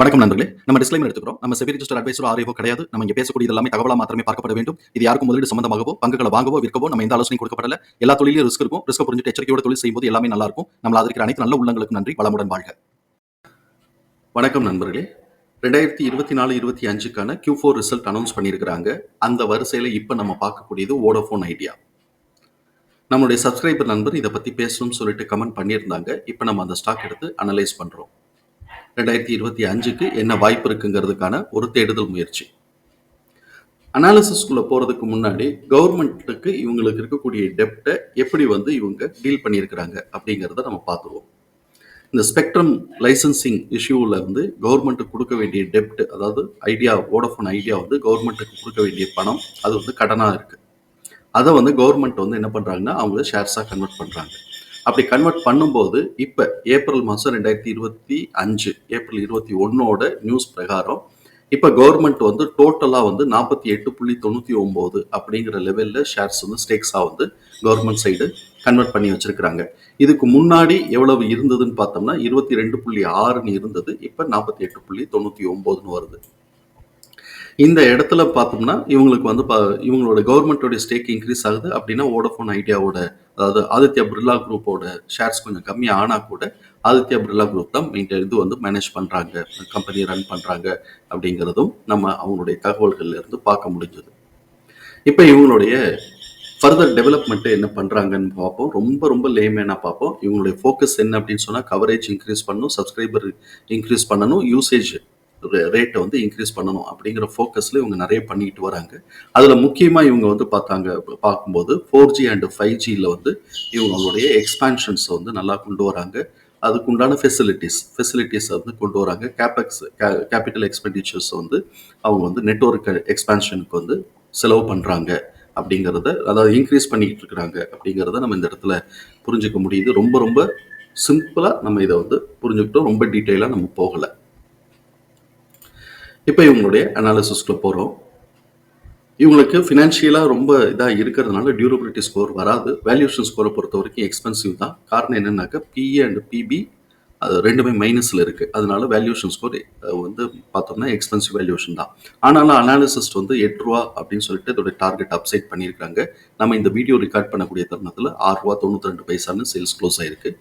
வணக்கம் நண்பர்களே. நம்ம டிஸ்க்ளைமர் எடுத்துக்கிறோம். நம்ம செபி ரிஜிஸ்டர் அட்வைசர் ஆரியோ கிடையாது. நம்ம இங்க பேசக்கூடிய எல்லாமே தகவலா மாத்திரமே பார்க்கப்பட வேண்டும். இது யாருக்கும் முதலீடு சம்பந்தமாகவோ பங்குகளை வாங்கவோ விற்கவோ நம்ம எந்த ஆலோசனை கொடுக்கப்படல. எல்லா தொழிலும் ரிஸ்க் இருக்கும். ரிஸ்க் புரிஞ்சுட்டு எச்சரிக்கையோட தொழில் செய்யும்போது எல்லாமே நல்லா இருக்கும். நம்ம அதற்கு அனைத்து நல்ல உள்ளங்களுக்கு நன்றி. வளமுடன் வாழ்க. வணக்கம் நண்பர்களே. ரெண்டாயிரத்தி இருபத்தி நாலு இருபத்தி அஞ்சுக்கான கியூ ஃபோர் ரிசல்ட் அனௌன்ஸ் பண்ணியிருக்கிறாங்க. அந்த வரிசையில் இப்போ நம்ம பார்க்கக்கூடியது ஓடோஃபோன் ஐடியா நம்மளுடைய சப்ஸ்கிரைபர் நண்பர் இதை பற்றி பேசணும்னு சொல்லிட்டு கமெண்ட் பண்ணியிருந்தாங்க. இப்போ நம்ம அந்த ஸ்டாக் எடுத்து அனலைஸ் பண்ணுறோம் ரெண்டாயிரத்தி இருபத்தி அஞ்சுக்கு என்ன வாய்ப்பு இருக்குங்கிறதுக்கான ஒரு தேடுதல் முயற்சி. அனாலிசிஸ்குள்ளே போகிறதுக்கு முன்னாடி கவர்மெண்ட்டுக்கு இவங்களுக்கு இருக்கக்கூடிய டெப்டை எப்படி வந்து இவங்க டீல் பண்ணியிருக்கிறாங்க அப்படிங்கிறத நம்ம பார்த்துருவோம். இந்த ஸ்பெக்ட்ரம் லைசன்சிங் இஷ்யூவில் வந்து கவர்மெண்ட்டுக்கு கொடுக்க வேண்டிய டெப்ட் அதாவது ஐடியா ஓடஃபோன் ஐடியா வந்து கவர்மெண்ட்டுக்கு கொடுக்க வேண்டிய பணம் அது வந்து கடனாக இருக்குது அதை வந்து கவர்மெண்ட் வந்து என்ன பண்ணுறாங்கன்னா அவங்க ஷேர்ஸாக கன்வெர்ட் பண்ணுறாங்க அப்படி கன்வெர்ட் பண்ணும்போது இப்போ ஏப்ரல் மாதம் ரெண்டாயிரத்தி இருபத்தி அஞ்சு ஏப்ரல் இருபத்தி ஒன்னோட நியூஸ் பிரகாரம் இப்போ கவர்மெண்ட் வந்து டோட்டலாக வந்து நாற்பத்தி எட்டு புள்ளி தொண்ணூற்றி ஒம்பது அப்படிங்கிற லெவலில் ஷேர்ஸ் வந்து ஸ்டேக்ஸாக வந்து கவர்மெண்ட் சைடு கன்வெர்ட் பண்ணி வச்சுருக்கிறாங்க. இதுக்கு முன்னாடி எவ்வளவு இருந்ததுன்னு பார்த்தோம்னா இருபத்தி ரெண்டு புள்ளி ஆறுன்னு இருந்தது இப்போ நாற்பத்தி எட்டு புள்ளி தொண்ணூற்றி ஒம்போதுன்னு வருது. இந்த இடத்துல பார்த்தோம்னா இவங்களுக்கு வந்து பா- இவங்களோட கவர்மெண்ட்டோட ஸ்டேக் இன்க்ரீஸ் ஆகுது. அப்படின்னா வோடஃபோன் ஐடியாவோட அதாவது ஆதித்யா பிர்லா குரூப்போட ஷேர்ஸ் கொஞ்சம் கம்மியாக ஆனால் கூட ஆதித்யா பிர்லா குரூப் தான் மெயின்டைன் இது வந்து மேனேஜ் பண்ணுறாங்க கம்பெனி ரன் பண்ணுறாங்க அப்படிங்கிறதும் நம்ம அவங்களுடைய தகவல்கள்ல இருந்து பார்க்க முடிஞ்சது. இப்போ இவங்களுடைய ஃபர்தர் டெவலப்மெண்ட்டு என்ன பண்ணுறாங்கன்னு பார்ப்போம். ரொம்ப ரொம்ப லேமேனாக பார்ப்போம். இவங்களுடைய ஃபோக்கஸ் என்ன அப்படின்னு சொன்னால் கவரேஜ் இன்க்ரீஸ் பண்ணணும் சப்ஸ்கிரைபர் இன்க்ரீஸ் பண்ணணும் யூசேஜ் ரேட்டை வந்து இன்க்ரீஸ் பண்ணணும் அப்படிங்கிற ஃபோக்கஸில் இவங்க நிறைய பண்ணிட்டு வராங்க. அதில் முக்கியமாக இவங்க வந்து பார்த்தாங்க பார்க்கும்போது ஃபோர் ஜி அண்டு ஃபைவ் ஜியில் வந்து இவங்களுடைய எக்ஸ்பான்ஷன்ஸை வந்து நல்லா கொண்டு வராங்க. அதுக்குண்டான ஃபெசிலிட்டிஸ் ஃபெசிலிட்டிஸை வந்து கொண்டு வராங்க. கேபெக்ஸ் கேபிட்டல் எக்ஸ்பெண்டிச்சர்ஸ் வந்து அவங்க வந்து நெட்ஒர்க் எக்ஸ்பான்ஷனுக்கு வந்து செலவு பண்ணுறாங்க அப்படிங்கிறத அதாவது இன்க்ரீஸ் பண்ணிக்கிட்டு இருக்கிறாங்க அப்படிங்கிறத நம்ம இந்த இடத்துல புரிஞ்சுக்க முடியுது. ரொம்ப ரொம்ப சிம்பிளாக நம்ம இதை வந்து புரிஞ்சுக்கிட்டோம். ரொம்ப டீட்டெயிலாக நம்ம போகலை. இப்போ இவங்களுடைய அனாலிசிஸ்க்கு போகிறோம் இவங்களுக்கு ஃபினான்ஷியலாக ரொம்ப இதாக இருக்கிறதுனால டியூரபிலிட்டி ஸ்கோர் வராது. வேல்யூஷன் ஸ்கோரை பொறுத்த வரைக்கும் எக்ஸ்பென்சிவ் தான். காரணம் என்னென்னாக்கா பிஏ அண்ட் பிபி அது ரெண்டுமே மைனஸில் இருக்குது அதனால வேல்யூஷன் ஸ்கோர் வந்து பார்த்தோம்னா எக்ஸ்பென்சிவ் வேல்யூஷன் தான். ஆனாலும் அனாலிசிஸ்ட் வந்து எட்டு ரூபா அப்படின்னு சொல்லிட்டு இதோட டார்கெட் அப்சைட் பண்ணியிருக்காங்க. நம்ம இந்த வீடியோ ரெக்கார்ட் பண்ணக்கூடிய தருணத்தில் ஆறு ரூபா தொண்ணூற்றி ரெண்டு பைசான்னு சேல்ஸ் க்ளோஸ் ஆயிருக்கு.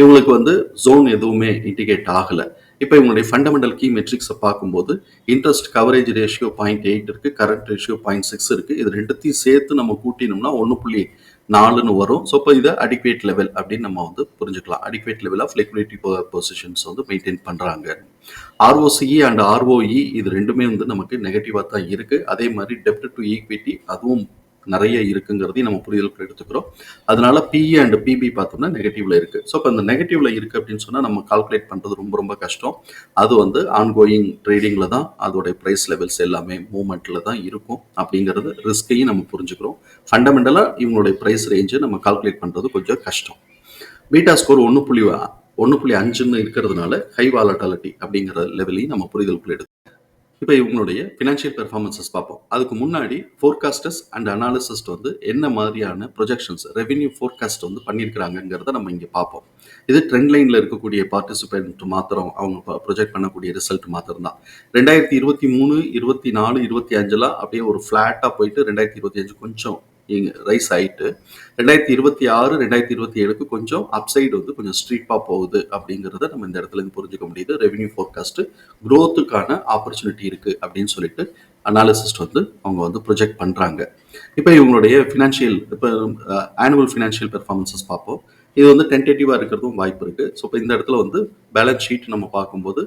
இவங்களுக்கு வந்து ஜோன் எதுவுமே இண்டிகேட் ஆகலை. இப்போ இவங்களுடைய ஃபண்டமெண்டல் கீ மெட்ரிக்ஸை பார்க்கும்போது interest coverage ratio point eight இருக்குது கரண்ட் ரேஷியோ பாயிண்ட் சிக்ஸ் இருக்குது இது ரெண்டுத்தையும் சேர்த்து நம்ம கூட்டினோம்னா ஒன்று புள்ளி நாலுன்னு வரும். ஸோ இப்போ இதை அடிக்வேட் லெவல் அப்படின்னு நம்ம வந்து புரிஞ்சுக்கலாம். Adequate level of liquidity positions வந்து மெயின்டைன் பண்ணுறாங்க ஆர்ஓசிஇ அண்ட் ஆர்ஓஇ இது ரெண்டுமே வந்து நமக்கு நெகட்டிவாக தான் இருக்குது அதே மாதிரி டெப்ட் டு ஈக்விட்டி அதுவும் நிறைய இருக்குங்கிறதையும் நம்ம புரிதலுக்கு எடுத்துக்கிறோம். அதனால பிஇ அண்ட் பிபி பார்த்தோம்னா நெகட்டிவ்ல இருக்கு. ஸோ இப்போ இந்த நெகட்டிவ்ல இருக்கு அப்படின்னு சொன்னா நம்ம கால்குலேட் பண்றது ரொம்ப ரொம்ப கஷ்டம். அது வந்து ஆன்கோயிங் ட்ரேடிங்ல தான் அதோடைய ப்ரைஸ் லெவல்ஸ் எல்லாமே மூவ்மெண்ட்ல தான் இருக்கும் அப்படிங்கிறது ரிஸ்கையும் நம்ம புரிஞ்சுக்கிறோம். ஃபண்டமெண்டலா இவங்களுடைய ப்ரைஸ் ரேஞ்சு நம்ம கால்குலேட் பண்றது கொஞ்சம் கஷ்டம். பீட்டா ஸ்கோர் ஒன்று புள்ளி ஒன்று புள்ளி அஞ்சுன்னு இருக்கிறதுனால ஹை வாலட்டாலிட்டி அப்படிங்கிற லெவலையும் நம்ம புரிதலுக்குள்ள எடுத்து இப்போ இவங்களுடைய ஃபினான்ஷியல் பெர்ஃபார்மன்சஸ் பார்ப்போம். அதுக்கு முன்னாடி ஃபோர்காஸ்டர்ஸ் அண்ட் அனாலிசிஸ்ட் வந்து என்ன மாதிரியான ப்ரொஜெக்ஷன்ஸ் ரெவென்யூ ஃபோர்காஸ்ட் வந்து பண்ணியிருக்கிறாங்கிறத நம்ம இங்கே பார்ப்போம். இது ட்ரெண்ட் லைனில் இருக்கக்கூடிய பார்ட்டிசிபென்ட் மாத்திரம் அவங்க ப்ரொஜெக்ட் பண்ணக்கூடிய ரிசல்ட் மாத்திரம் தான் ரெண்டாயிரத்தி இருபத்தி மூணு இருபத்தி நாலு இருபத்தி அஞ்சுலாம் அப்படியே ஒரு ஃப்ளாட்டாக போயிட்டு ரெண்டாயிரத்தி இருபத்தி அஞ்சு கொஞ்சம் ரைஸ் ஆயிட்டு ரெண்டாயிரத்தி இருபத்தி ஆறு ரெண்டாயிரத்தி இருபத்தி ஏழுக்கு கொஞ்சம் அப்சைடு வந்து கொஞ்சம் ஸ்ட்ரீப்பாக போகுது அப்படிங்கிறத நம்ம இந்த இடத்துல இருந்து புரிஞ்சுக்க முடியுது. ரெவென்யூ ஃபோர்காஸ்ட் க்ரோத்துக்கான ஆப்பர்ச்சுனிட்டி இருக்குது அப்படின்னு சொல்லிட்டு அனாலிசிஸ்ட் வந்து அவங்க வந்து ப்ரொஜெக்ட் பண்ணுறாங்க இப்போ இவங்களுடைய ஃபினான்ஷியல் இப்போ ஆனுவல் ஃபினான்ஷியல் பெர்ஃபார்மன்சஸ் பார்ப்போம். இது வந்து டென்டேட்டிவாக இருக்கிறதும் வாய்ப்பு இருக்குது ஸோ இப்போ இந்த இடத்துல வந்து பேலன்ஸ் ஷீட் நம்ம பார்க்கும்போது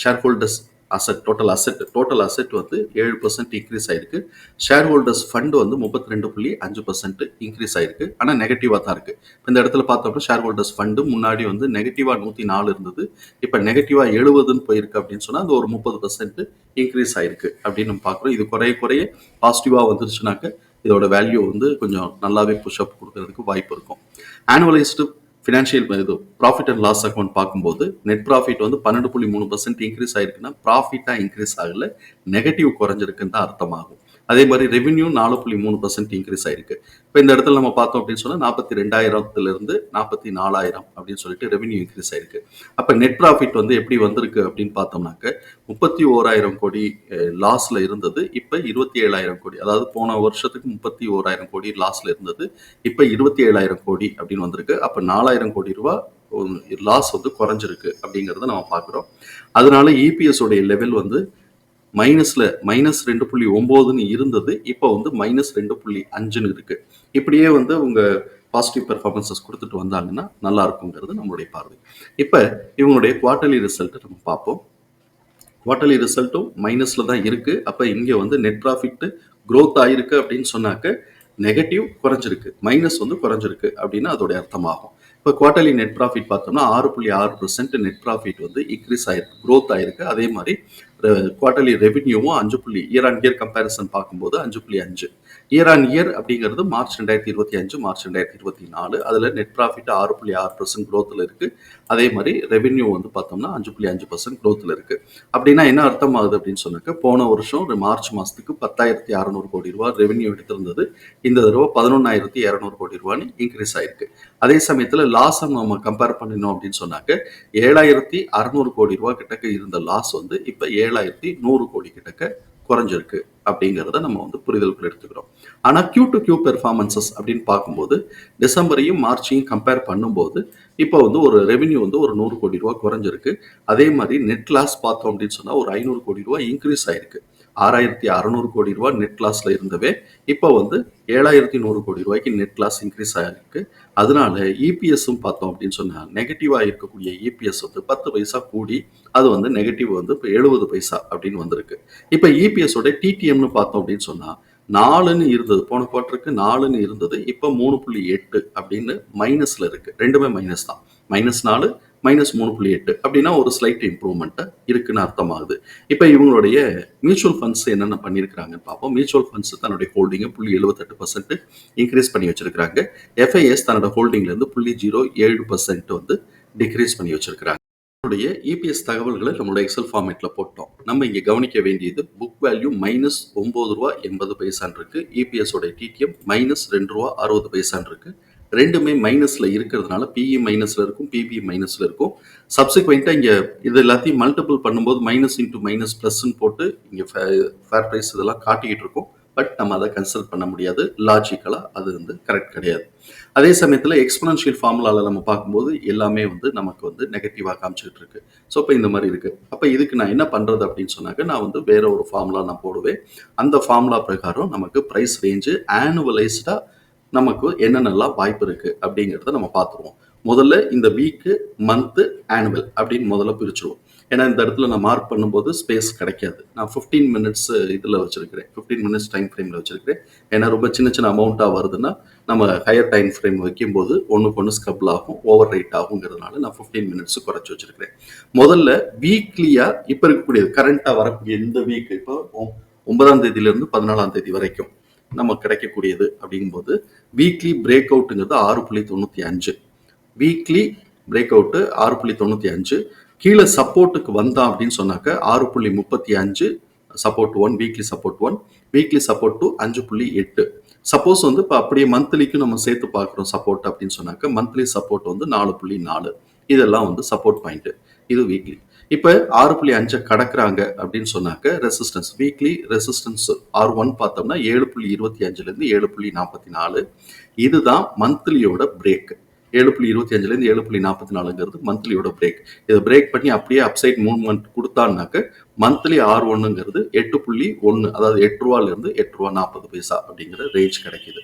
shareholders asset total asset total asset வந்து ஏழு பர்சன்ட் இன்க்ரீஸ் ஆயிருக்கு. ஷேர் ஹோல்டர்ஸ் ஃபண்ட் வந்து முப்பத்தி ரெண்டு புள்ளி அஞ்சு பர்சன்ட் இன்க்ரீஸ் ஆயிருக்கு. ஆனால் நெகட்டிவாக தான் இருக்கு. இந்த இடத்துல பார்த்தோம்னா ஷேர் ஹோல்டர்ஸ் ஃபண்டு முன்னாடி வந்து நெகட்டிவாக நூற்றி நாலு இருந்தது. இப்போ நெகட்டிவாக எழுபதுன்னு போயிருக்கு அப்படின்னு சொன்னால் அது ஒரு முப்பது பர்சன்ட் இன்க்ரீஸ் ஆயிருக்கு அப்படின்னு நம்ம பார்க்குறோம். இது குறைய குறைய பாசிட்டிவாக வந்துருச்சுனாக்க இதோட வேல்யூ வந்து கொஞ்சம் நல்லாவே புஷ்அப் கொடுக்கறதுக்கு வாய்ப்பு இருக்கும். ஆனுவலைஸ்டு ஃபினான்ஷியல் இது ப்ராஃபிட் அண்ட் லாஸ் அக்கௌண்ட் பார்க்கும்போது நெட் ப்ராஃபிட் வந்து பன்னெண்டு புள்ளி மூணு பர்சன்ட் இன்க்ரீஸ் ஆயிருக்குன்னா ப்ராஃபிட்டாக இன்க்ரீஸ் ஆகல நெகட்டிவ் குறைஞ்சிருக்குன்னு தான் அர்த்தமாகும். அதே மாதிரி ரெவென்யூ நாலு புள்ளி மூணு பர்சன்ட் இன்க்ரீஸ் ஆயிருக்கு. இப்போ இந்த இடத்துல நம்ம பார்த்தோம் அப்படின்னு சொன்னால் நாற்பத்தி ரெண்டாயிரத்துலேருந்து நாற்பத்தி நாலாயிரம் அப்படின்னு சொல்லிட்டு ரெவென்யூ இன்க்ரீஸ் ஆயிருக்கு. அப்போ நெட் ப்ராஃபிட் வந்து எப்படி வந்திருக்கு அப்படின்னு பார்த்தோம்னாக்க முப்பத்தி ஓராயிரம் கோடி லாஸில் இருந்தது இப்போ இருபத்தி ஏழாயிரம் கோடி. அதாவது போன வருஷத்துக்கு முப்பத்தி ஓராயிரம் கோடி லாஸில் இருந்தது இப்போ இருபத்தி ஏழாயிரம் கோடி அப்படின்னு வந்திருக்கு. அப்போ நாலாயிரம் கோடி ரூபா லாஸ் வந்து குறைஞ்சிருக்கு அப்படிங்கிறத நம்ம பார்க்குறோம். அதனால இபிஎஸ் உடைய லெவல் வந்து மைனஸ்ல மைனஸ் ரெண்டு புள்ளி ஒம்போதுன்னு இருந்தது இப்போ வந்து மைனஸ் ரெண்டு புள்ளி அஞ்சுன்னு இருக்கு. இப்படியே வந்து அவங்க பாசிட்டிவ் பெர்ஃபார்மன்சஸ் கொடுத்துட்டு வந்தாங்கன்னா நல்லா இருக்குங்கிறது நம்மளுடைய பார்வை. இப்போ இவங்களுடைய குவார்டர்லி ரிசல்ட்டை நம்ம பார்ப்போம். குவார்டர்லி ரிசல்ட்டும் மைனஸ்ல தான் இருக்கு. அப்போ இங்கே வந்து நெட் ப்ராஃபிட் க்ரோத் ஆயிருக்கு அப்படின்னு சொன்னாக்க நெகட்டிவ் குறைஞ்சிருக்கு. மைனஸ் வந்து குறைஞ்சிருக்கு அப்படின்னு அதோடைய அர்த்தமாகும். இப்போ குவார்டர்லி நெட் ப்ராஃபிட் பார்த்தோம்னா ஆறு புள்ளி ஆறு பர்சன்ட் நெட் ப்ராஃபிட் வந்து இன்க்ரீஸ் ஆயிருக்கு க்ரோத் ஆயிருக்கு. அதே மாதிரி குவார்டர்லி ரெவென்யூவும் அஞ்சு புள்ளி இயர் ஆன் இயர் கம்பேரிசன் பார்க்கும்போது அஞ்சு புள்ளி அஞ்சு. இயர் ஆன் இயர் அப்படிங்கிறது மார்ச் ரெண்டாயிரத்தி இருபத்தி அஞ்சு மார்ச் ரெண்டாயிரத்தி இருபத்தி நாலு. அதில் நெட் ப்ராஃபிட் ஆறு புள்ளி ஆறு பர்சன்ட் க்ரோத்தில் இருக்குது அதே மாதிரி ரெவென்யூ வந்து பார்த்தோம்னா அஞ்சு புள்ளி அஞ்சு பர்சன்ட் க்ரோத்தில் இருக்குது அப்படின்னா என்ன அர்த்தம் ஆகுது அப்படின்னு சொன்னாக்க போன வருஷம் ஒரு மார்ச் மாதத்துக்கு பத்தாயிரத்தி அறநூறு கோடி ரூபா ரெவென்யூ எடுத்திருந்தது. இந்த தடவை பதினொன்னாயிரத்தி இரநூறு கோடி ரூபான்னு இன்க்ரீஸ் ஆயிருக்கு. அதே சமயத்தில் லாஸை நம்ம கம்பேர் பண்ணினோம் அப்படின்னு சொன்னாக்க ஏழாயிரத்தி அறநூறு கோடி ரூபா கிட்டக்க இருந்த லாஸ் வந்து இப்போ ஏழாயிரத்தி நூறு கோடி கிட்டக்க குறைஞ்சிருக்கு அப்படிங்கிறத நம்ம வந்து புரிதலுக்குள்ள எடுத்துக்கிறோம். ஆனால் கியூ டு கியூ பெர்ஃபார்மன்சஸ் அப்படின்னு பார்க்கும்போது டிசம்பரையும் மார்ச்சையும் கம்பேர் பண்ணும்போது இப்போ வந்து ஒரு ரெவென்யூ வந்து ஒரு நூறு கோடி ரூபா குறைஞ்சிருக்கு. அதே மாதிரி நெட் லாஸ் பார்த்தோம் அப்படின்னு சொன்னால் ஒரு ஐநூறு கோடி ரூபா இன்க்ரீஸ் ஆயிருக்கு. ஆறாயிரத்தி அறநூறு கோடி ரூபா நெட் லாஸில் இருந்தவே இப்போ வந்து ஏழாயிரத்தி நூறு கோடி ரூபாய்க்கு நெட் லாஸ் இன்க்ரீஸ் ஆகிருக்கு அதனால இபிஎஸும் பார்த்தோம் அப்படின்னு சொன்னால் நெகட்டிவாக இருக்கக்கூடிய இபிஎஸ் வந்து பத்து பைசா கூடி அது வந்து நெகட்டிவ் வந்து இப்போ எழுபது பைசா அப்படின்னு வந்திருக்கு. இப்போ இபிஎஸோட டிடிஎம்னு பார்த்தோம் அப்படின்னு சொன்னால் நாலுன்னு இருந்தது போன குவார்ட்டருக்கு நாலுன்னு இருந்தது இப்போ மூணு புள்ளி எட்டு அப்படின்னு மைனஸில் இருக்குது ரெண்டுமே மைனஸ் தான். மைனஸ் நாலு மைனஸ் மூணு புள்ளி எட்டு அப்படின்னா ஒரு ஸ்லைட் இம்ப்ரூவ்மெண்ட்டு இருக்குன்னு அர்த்தமாகுது. இப்போ இவங்களுடைய மியூச்சுவல் ஃபண்ட்ஸ் என்னென்ன பண்ணியிருக்கிறாங்கன்னு பார்ப்போம். மியூச்சுவல் ஃபண்ட்ஸ் தன்னுடைய ஹோல்டிங்கை புள்ளி எழுபத்தெட்டு பர்சன்ட் இன்க்ரீஸ் பண்ணி வச்சிருக்காங்க எஃப்ஐஎஸ் தன்னோட ஹோல்டிங்லேருந்து புள்ளி ஜீரோ ஏழு பர்சன்ட் வந்து டிக்ரீஸ் பண்ணி வச்சிருக்கிறாங்க. நம்மளுடைய இபிஎஸ் தகவல்களை நம்மளுடைய எக்ஸல் ஃபார்மேட்டில் போட்டோம். நம்ம இங்கே கவனிக்க வேண்டியது புக் வேல்யூ மைனஸ் ஒம்பது ரூபா எண்பது பைசான் இருக்கு. இபிஎஸோட டிடிஎம் மைனஸ் ரெண்டு ரூபா அறுபது பைசான் இருக்குது ரெண்டுமே மைனஸ்ல இருக்கிறதுனால பிஇ மைனஸ்ல இருக்கும் பிபி மைனஸ்ல இருக்கும். சப்சிக்வெண்ட்டாக இங்கே இது எல்லாத்தையும் மல்டிபிள் பண்ணும்போது மைனஸ் இன்டூ மைனஸ் ப்ளஸ்ன்னு போட்டு இங்கே ஃபேர் ப்ரைஸ் இதெல்லாம் காட்டிக்கிட்டு இருக்கும். பட் நம்ம அதை கன்சிடர் பண்ண முடியாது. லாஜிக்கலாக அது வந்து கரெக்ட் கிடையாது. அதே சமயத்தில் எக்ஸ்பனன்ஷியல் ஃபார்முலாவில் நம்ம பார்க்கும்போது எல்லாமே வந்து நமக்கு வந்து நெகட்டிவாக காமிச்சிட்டு இருக்கு. ஸோ இப்போ இந்த மாதிரி இருக்கு. அப்போ இதுக்கு நான் என்ன பண்ணுறது அப்படின்னு சொன்னாக்க நான் வந்து வேற ஒரு ஃபார்முலா நான் போடுவேன். அந்த ஃபார்முலா பிரகாரம் நமக்கு ப்ரைஸ் ரேஞ்சு ஆனுவலைஸ்டாக நமக்கு என்னென்னலாம் வாய்ப்பு இருக்குது அப்படிங்கிறத நம்ம பார்த்துருவோம். முதல்ல இந்த வீக்கு மந்த்து ஆனுவல் அப்படின்னு முதல்ல பிரிச்சுருவோம். ஏன்னா இந்த இடத்துல நான் மார்க் பண்ணும்போது ஸ்பேஸ் கிடைக்காது. நான் ஃபிஃப்டீன் மினிட்ஸ் இதில் வச்சுருக்கிறேன். ஃபிஃப்டீன் மினிட்ஸ் டைம் ஃப்ரேமில் வச்சுருக்கிறேன். ஏன்னா ரொம்ப சின்ன சின்ன அமௌண்ட்டாக வருதுன்னா நம்ம ஹையர் டைம் ஃப்ரேம் வைக்கும்போது ஒன்றுக்கு ஒன்று ஸ்கபிள் ஆகும் ஓவர் ரைட் ஆகுங்கிறதுனால நான் ஃபிஃப்டீன் மினிட்ஸ் குறைச்சி வச்சிருக்கிறேன். முதல்ல வீக்லியாக இப்போ இருக்கக்கூடியது கரண்ட்டாக வரக்கூடிய இந்த வீக் இப்போ ஒ- ஒன்பதாம் தேதியிலேருந்து பதினாலாம் தேதி வரைக்கும். நமக்கு கிடைக்கக்கூடியது அப்படிங்கும்போது வீக்லி பிரேக் அவுட்டுங்கிறது ஆறு புள்ளி தொண்ணூற்றி அஞ்சு. வீக்லி பிரேக் அவுட்டு ஆறு புள்ளி தொண்ணூற்றி அஞ்சு. கீழே சப்போர்ட்டுக்கு வந்தான் அப்படின்னு சொன்னாக்க ஆறு புள்ளி முப்பத்தி அஞ்சு support one weekly support one weekly support two அஞ்சு புள்ளி எட்டு. சப்போஸ் வந்து இப்போ அப்படியே மந்த்லிக்கு நம்ம சேர்த்து பார்க்குறோம் சப்போர்ட் அப்படின்னு சொன்னாக்க மந்த்லி சப்போர்ட் வந்து நாலு புள்ளி நாலு. இதெல்லாம் வந்து சப்போர்ட் பாயிண்ட்டு இது வீக்லி இப்போ ஆறு புள்ளி அஞ்சை கடக்குறாங்க அப்படின்னு சொன்னாக்க resistance weekly resistance R one பார்த்தோம்னா ஏழு புள்ளி இருபத்தி அஞ்சுலேருந்து ஏழு புள்ளி நாற்பத்தி நாலு. இதுதான் மந்த்லியோட பிரேக் ஏழு புள்ளி இருபத்தி அஞ்சுலேருந்து ஏழு புள்ளி நாற்பத்தி நாலுங்கிறது மந்த்லியோட பிரேக் இதை பிரேக் பண்ணி அப்படியே அப்சைட் மூவ்மெண்ட் கொடுத்தான்னாக்க மந்த்லி ஆர் ஒன்னுங்கிறது எட்டு புள்ளி ஒன்று அதாவது எட்டு ரூபாலேருந்து எட்டு ரூபா நாற்பது பைசா அப்படிங்கிற ரேஞ்ச் கிடைக்கிது.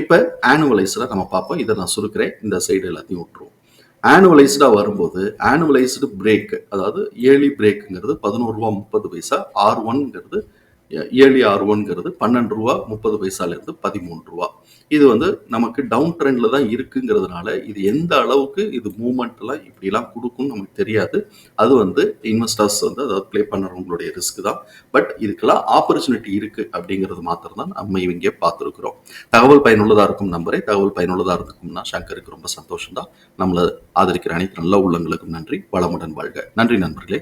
இப்போ ஆனுவலைஸில் நம்ம பார்ப்போம். இதை நான் சுருக்கிறேன். இந்த சைடு எல்லாத்தையும் விட்டுருவோம். ஆனுவலைஸ்டாக வரும்போது ஆனுவலைஸ்டு பிரேக் அதாவது ஏர்லி பிரேக்குங்கிறது பதினோரு ரூபா முப்பது பைசா ஆர் ஒன்ங்கிறது ஏழு ஆறு ஒன்ங்கிறது பன்னெண்டு ரூபா முப்பது பைசாலேருந்து பதிமூணு ரூபா. இது வந்து நமக்கு டவுன் ட்ரெண்டில் தான் இருக்குங்கிறதுனால இது எந்த அளவுக்கு இது மூமெண்ட்லாம் இப்படிலாம் கொடுக்கும்னு நமக்கு தெரியாது. அது வந்து இன்வெஸ்டர்ஸ் வந்து அதாவது ப்ளே பண்ணுறவங்களுடைய ரிஸ்க் தான். பட் இதுக்கெல்லாம் ஆப்பர்ச்சுனிட்டி இருக்குது அப்படிங்கிறது மாத்திரம் தான் நம்ம இவங்க பார்த்துருக்குறோம். தகவல் பயனுள்ளதாக இருக்கும் நம்பரே. தகவல் பயனுள்ளதாக இருக்கும்னா சங்கருக்கு ரொம்ப சந்தோஷம் தான் நம்மளை ஆதரிக்கிற அனைத்து நல்ல உள்ளங்களுக்கும் நன்றி. வளமுடன் வாழ்க. நன்றி நண்பர்களே.